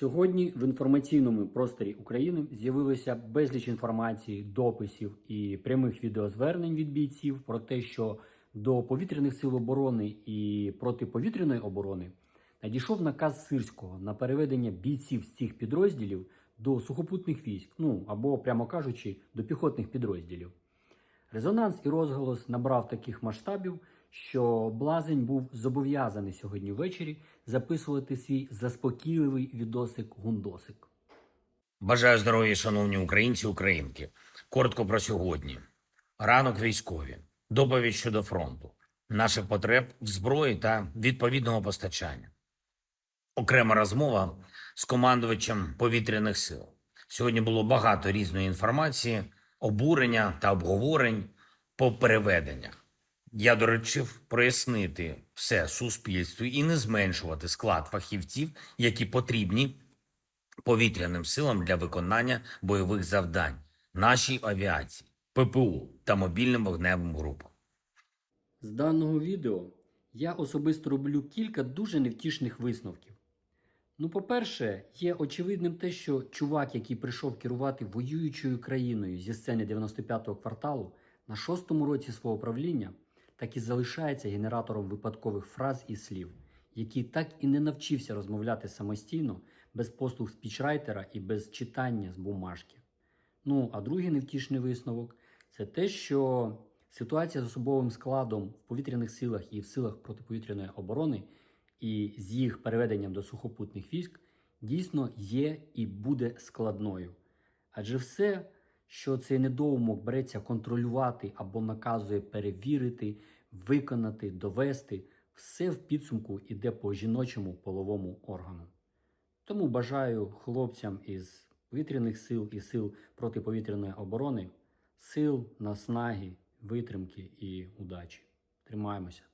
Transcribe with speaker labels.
Speaker 1: Сьогодні в інформаційному просторі України з'явилося безліч інформації, дописів і прямих відеозвернень від бійців про те, що до повітряних сил оборони і протиповітряної оборони надійшов наказ Сирського на переведення бійців з цих підрозділів до сухопутних військ, ну або, прямо кажучи, до піхотних підрозділів. Резонанс і розголос набрав таких масштабів, що Блазень був зобов'язаний сьогодні ввечері записувати свій заспокійливий відосик гундосик.
Speaker 2: Бажаю здоров'я, шановні українці, українки. Коротко про сьогодні. Ранок військові. Доповідь щодо фронту. Наших потреб в зброї та відповідного постачання. Окрема розмова з командувачем повітряних сил. Сьогодні було багато різної інформації, обурення та обговорень по переведеннях. Я доручив прояснити все суспільству і не зменшувати склад фахівців, які потрібні повітряним силам для виконання бойових завдань, нашій авіації, ППУ та мобільним вогневим групам.
Speaker 1: З даного відео я особисто роблю кілька дуже невтішних висновків. Ну, по-перше, є очевидним те, що чувак, який прийшов керувати воюючою країною зі сцени 95-го кварталу на шостому році свого правління, так і залишається генератором випадкових фраз і слів, який так і не навчився розмовляти самостійно, без послуг спічрайтера і без читання з бумажки. Ну, а другий невтішний висновок це те, що ситуація з особовим складом в повітряних силах і в силах протиповітряної оборони і з їх переведенням до сухопутних військ дійсно є і буде складною. Адже все, що цей недоумок береться контролювати або наказує перевірити, виконати, довести, все в підсумку іде по жіночому половому органу. Тому бажаю хлопцям із повітряних сил і сил протиповітряної оборони сил, наснаги, витримки і удачі. Тримаємося!